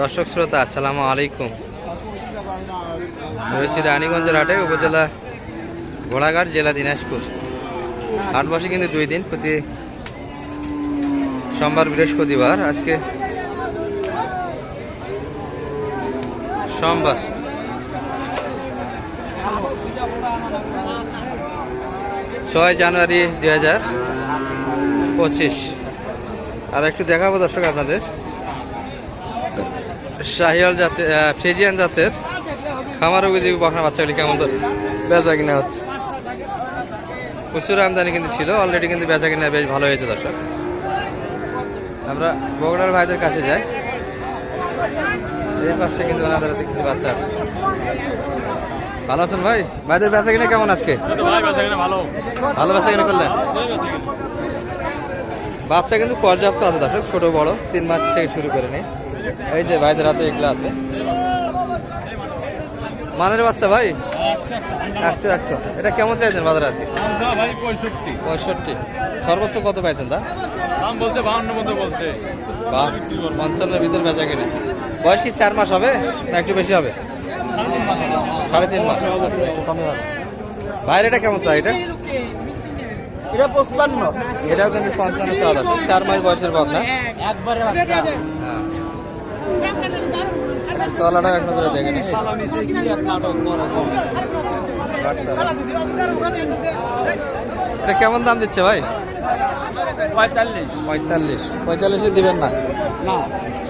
দর্শক শ্রোতা, আসসালামু আলাইকুম। রয়েছি রানীগঞ্জের হাটে, উপজেলা ঘোড়াঘাট, জেলা দিনাজপুর। হাট বসে কিন্তু দুই দিন, প্রতি সোমবার, বৃহস্পতিবার, আজকে সোমবার। ছয় জানুয়ারি দুই হাজার পঁচিশ। আর একটু দেখাবো দর্শক আপনাদের। শাহিয়াল জাতের ফ্রিজিয়ান জাতের খামার উপযোগী বকনা বাচ্চাগুলি কেমন বেচা কিনা হচ্ছে? প্রচুর আমদানি কিন্তু ছিল অলরেডি কিন্তু বেচা কিনা বেশ ভালো হয়েছে দর্শক। আমরা বগুড়ার ভাইদের কাছে যাই। এই পাশে কিন্তু ওনাদের কিছু বাচ্চা আছে। ভালো আছেন ভাই? ভাইদের বেচা কিনা কেমন আজকে? ভালো ভালো বেচা কিনা করলেন? বাচ্চা কিন্তু পর্যাপ্ত আছে দর্শক, ছোট বড়, তিন মাস থেকে শুরু করে নেই এই যে ভাইদের হাতে এগুলো আছে। মানের বাচ্চা ভাই? একশো একশো। এটা কেমন চাইছেন বাজারে আজকে? পঁয়ষট্টি। সর্বোচ্চ কত পাইছেন তা? দাম বলছে বাহান্ন মতো বলছে বা পঞ্চান্নের ভিতর বেচা কিনে। বয়স কি চার মাস হবে না একটু বেশি হবে? সাড়ে তিন মাস। বাইরে এটা কেমন চাই এটা? এটা পঁচপান্ন। এটাও কিন্তু পঞ্চান্ন আছে চার মাস বয়সের বক না? একবারে তলাটা এক নজরে দেখে নি। এটা কেমন দাম দিচ্ছে ভাই? পঁয়তাল্লিশ। পঁয়তাল্লিশ। পঁয়তাল্লিশে দিবেন না? না।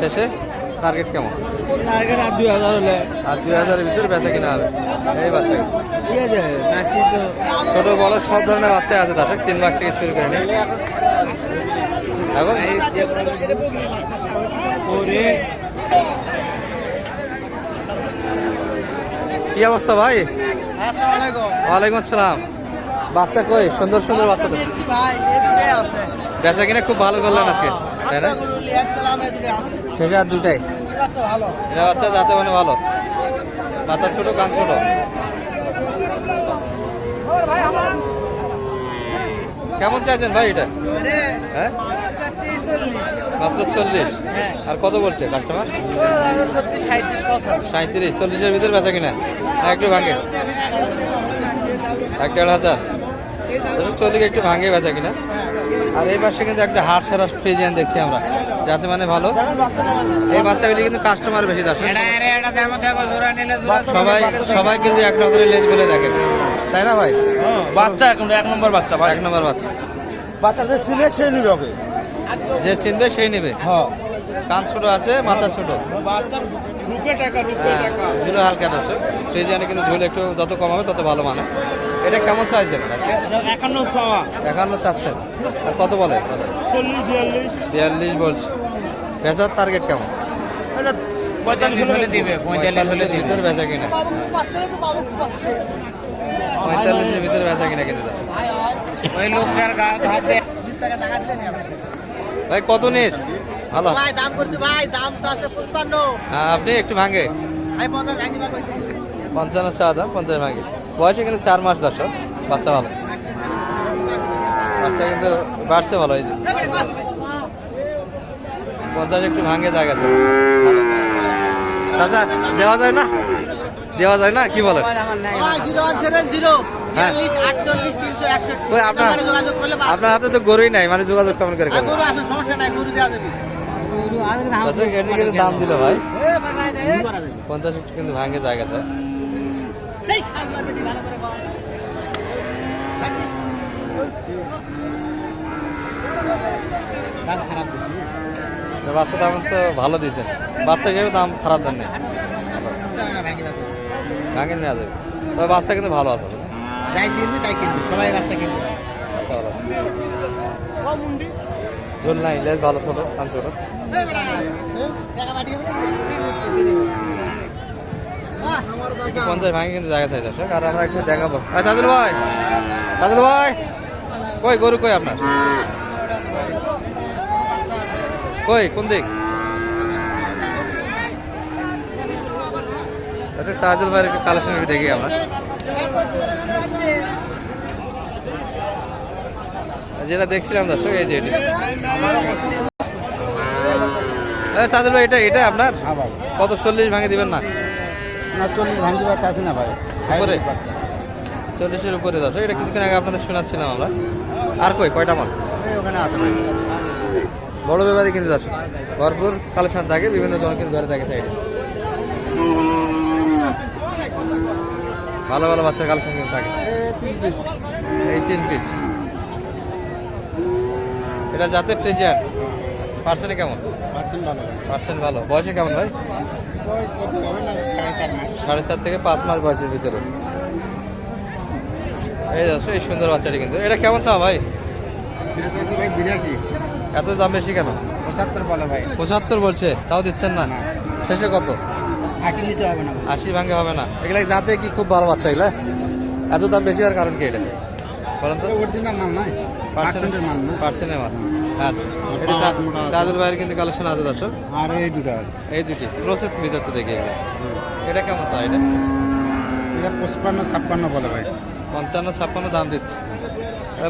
শেষে? টার্গেট কেমন? টার্গেট আর দুই হাজার হলে। আর দুই হাজারের ভিতরে বেচা কিনা হবে। এই বাচ্চা। ঠিক আছে ছোট বড় সব ধরনের বাচ্চা আছে দর্শক। তিন মাস থেকে শুরু করে এখন কি অবস্থা ভাই? ওয়ালাইকুম আসসালাম। বাচ্চা কই? সুন্দর সুন্দর বাচ্চা বেচা কিনা খুব ভালো করলেন আজকে তাই না? শেষে আর দুটাই? এটা বাচ্চা যাতে মানে ভালো। মাথা ছোট কান ছোট। কেমন চাইছেন ভাই এটা? হ্যাঁ? মাত্র চল্লিশ? আর কত বলছে কাস্টমার সাঁত্রিশ চল্লিশের ভিতরে বেচা কিনা? একটু ভাঙে। এক দেড় হাজার। চল্লিশ একটু ভাঙে বেচা কিনা। আর এই পাশে কিন্তু একটা হাট সারা ফ্রিজিয়ান দেখছি আমরা। যাতে মানে ভালো। এই বাচ্চাগুলি কিন্তু কাস্টমার বেশি দর্শক সবাই সবাই কিন্তু এক নজরে লেজ বলে দেখে। তাই না ভাই? বাচ্চা এখন এক নম্বর বাচ্চা এক নম্বর বাচ্চা। বাচ্চা যে চিনবে সেই নিবে ওকে। যে চিনবে সেই নেবে। হ্যাঁ। কান ছোট আছে মাথা ছোট। বাচ্চা ঝুলো হালকা দর্শক। ফ্রিজিয়ানে কিন্তু ঝুল একটু যত কম হবে তত ভালো মানে। এটা কেমন চাইছেন আজকে? একান্ন খাওয়া একান্ন চাচ্ছেন। আর কত বলে? চল্লিশ বিয়াল্লিশ। বিয়াল্লিশ বলছে। বেচার টার্গেট কেমন? এটা পঁয়তাল্লিশ হলে দিবে পঁয়তাল্লিশের ভিতরে বেচা কিনা। পঁয়তাল্লিশের ভিতরে বেচা কিনা কিন্তু ওই লোকটার গা হাতে ভাই কত নিস? ভালো। ভাই দাম করছি ভাই দাম আছে পঁচপান্ন। হ্যাঁ, আপনি একটু ভাঙে। আমি পঞ্চাশ ভাঙি পঞ্চান্ন চা দাম পঞ্চাশ ভাঙে। বয়সে কিন্তু চার মাস দর্শক বাচ্চা ভালো। বাচ্চা কিন্তু বাড়ছে ভালো এই যে। পঞ্চাশ একটু ভাঙে যায় গেছে। চাচা দেওয়া যায় না? দেওয়া যায় না? কি বলেন? ভাই জিরো। হ্যাঁ। ওই আপনার হাতে তো গরুই নাই মানে যোগাযোগ কেমন করে গরু আছে সমস্যা নাই গরু দেওয়া যাবে। কিন্তু দাম দিল ভাই। পঞ্চাশ কিন্তু ভাঙে বেশি। তো বাচ্চা দাম তো ভালো দিয়েছেন বাচ্চা হিসেবে দাম খারাপ দেন নেই। ভাঙি যাবে। ভাঙে নেওয়া যাবে। তবে বাচ্চা কিন্তু ভালো আছে। যাই কিনবি তাই কিনবি সবাই বাচ্চা কিনবে। ঝোল নাই লেজ ভালো ছোট কান ছোট। পঞ্চাশ ভাঙে কিন্তু জায়গা চাই দর্শক আর আমরা একটু দেখাবো। তাজুল ভাই তাজুল ভাই কই গরু কই আপনার? কই কোন দিক? আচ্ছা তাজুল ভাইয়ের কালেকশন দেখি আমরা। যেটা দেখছিলাম দর্শক এই যে এটি। তাদের ভাই এটা এটা আপনার? হ্যাঁ কত চল্লিশ ভাঙে দিবেন না? না চল্লিশ বাচ্চা আছে না ভাই। উপরে? চল্লিশের উপরে দর্শক এটা কিছুক্ষণ আগে আপনাদের শোনাচ্ছিলাম আমরা। আর কই কয়টা মাল? ওখানে আছে ভাই। বড় ব্যাপারে কিন্তু দশ ভরপুর কালেকশন থাকে বিভিন্ন জন কিন্তু ধরে থাকে সাইডে ভালো ভালো বাচ্চার কালেকশন কিন্তু থাকে। এই তিন পিস এটা যাতে ফ্রিজিয়ান। পার্সেন্টে কেমন? ভালো। পার্সেন্ট ভালো। বয়সে কেমন ভাই? সাড়ে চার থেকে পাঁচ মাস বয়সের ভিতরে। এই যাচ্ছে এই সুন্দর বাচ্চাটি কিন্তু। এটা কেমন চা ভাই? বিরাশি এত দাম বেশি কেন? পঁচাত্তর বলে ভাই। পঁচাত্তর বলছে তাও দিচ্ছেন না? শেষে কত? আশি নিচে হবে না। আশি ভাঙে হবে না। এগুলো যাতে কি খুব ভালো বাচ্চা এগুলা? এত দাম বেশি হওয়ার কারণ কি এটা? বলেন তো। অরিজিনাল মাল নয় পার্সেন্টের মাল না পার্সেন্টের মাল। আচ্ছা। এটা। তাজুল ভাইয়ের কিন্তু কালেকশন আছে দর্শক। আর এই দুটা এই দুটি। প্রসেস ভিতর তো দেখি এটা কেমন এটা? এটা পঁচপান্ন ছাপ্পান্ন বলে ভাই। পঞ্চান্ন ছাপ্পান্ন দাম দিচ্ছে।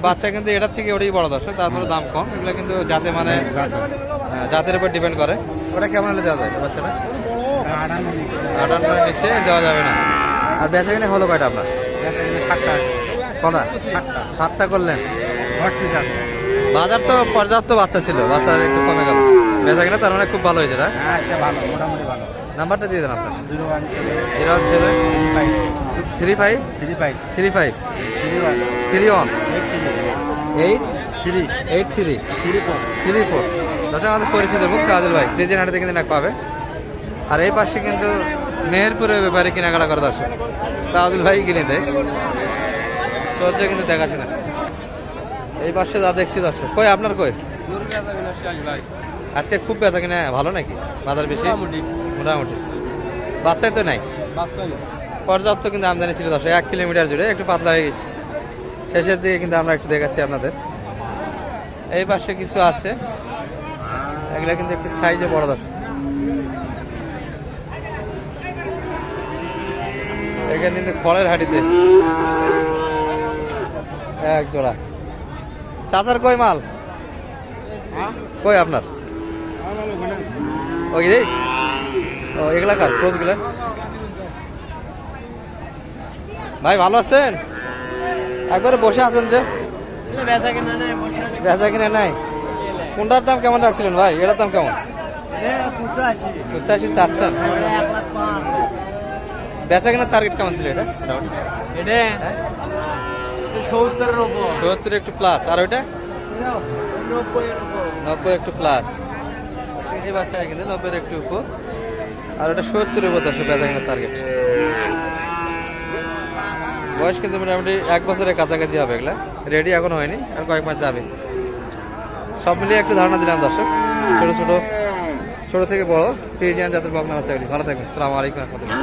বাচ্চা কিন্তু এটার থেকে ওটাই বড় দর্শক তারপরে দাম কম। এগুলো কিন্তু যাতে মানে হ্যাঁ, জাতের উপর ডিপেন্ড করে। ওটা কেমন হলে দেওয়া যায় বাচ্চাটা? আটান্ন নিচে। দেওয়া যাবে না। আর বেচা কিনে হলো কয়টা আপনার? ষাটটা আছে। কটা? সাতটা। করলেন? দশ পিস আছে বাজার তো পর্যাপ্ত বাচ্চা ছিল বাচ্চার একটু কমে গেল। বেচা কিনা তার মানে খুব ভালো হয়েছে না? হ্যাঁ ভালো মোটামুটি ভালো। নাম্বারটা দিয়ে দেন আপনার। Zero one seven zero one seven three five. Three five? Three five. Three one. Three one? Eight three. Eight? Three. Three? Four. Three four. দর্শক আমাদের পরিচিত মুখ কাজল ভাই ফ্রিজের হাটে কিন্তু নাক পাবে। আর এই পাশে কিন্তু মেহেরপুরের ব্যাপারে কেনাকাটা করে দর্শক। তাজুল ভাই কিনে দেয়। চলছে কিন্তু দেখাশোনা। এই পাশে যা দেখছি দর্শক কই আপনার কই? আজকে খুব বেচা কিনা ভালো নাকি? বাজার বেশি? মোটামুটি। বাচ্চাই তো নাই? পর্যাপ্ত কিন্তু আমদানি ছিল দর্শক এক কিলোমিটার জুড়ে একটু পাতলা হয়ে গেছে। শেষের দিকে কিন্তু আমরা একটু দেখাচ্ছি আপনাদের। এই পাশে কিছু আছে এগুলা কিন্তু একটু সাইজে বড় দর্শক। এখানে কিন্তু খড়ের হাঁটিতে। এক জোড়া। চাচার কই মাল? হ্যাঁ? কই আপনার? হ্যাঁ ওই রে ও এগুলা কার? ক্রোজগুলা ভাই ভালো আছেন? একবারে বসে আছেন যে। বেচা কিনা নাই? কোনটার দাম কেমন রাখছিলেন ভাই? এটার দাম কেমন? পঁচাশি চাচ্ছেন। বেচা কিনা টার্গেট কেমন ছিল এটা? এটা? ওপর সত্তর একটু প্লাস আর ওইটা? নব্বই একটু প্লাস এই বাচ্চাটা কিন্তু নব্বই একটু উপর। আর ওটা সত্তরের উপর দশ বেচা কিনা টার্গেট বয়স কিন্তু মোটামুটি এক বছরের কাছাকাছি হবে এগুলা। রেডি এখন হয়নি আর কয়েক মাস যাবে। সব মিলিয়ে একটু ধারণা দিলাম দর্শক। ছোট ছোট ছোট থেকে বড়। ফ্রিজিয়ান জাতের বকনা বাচ্চাগুলি। ভালো থাকবেন। সালাম আলাইকুম রহমতুল্লাহ।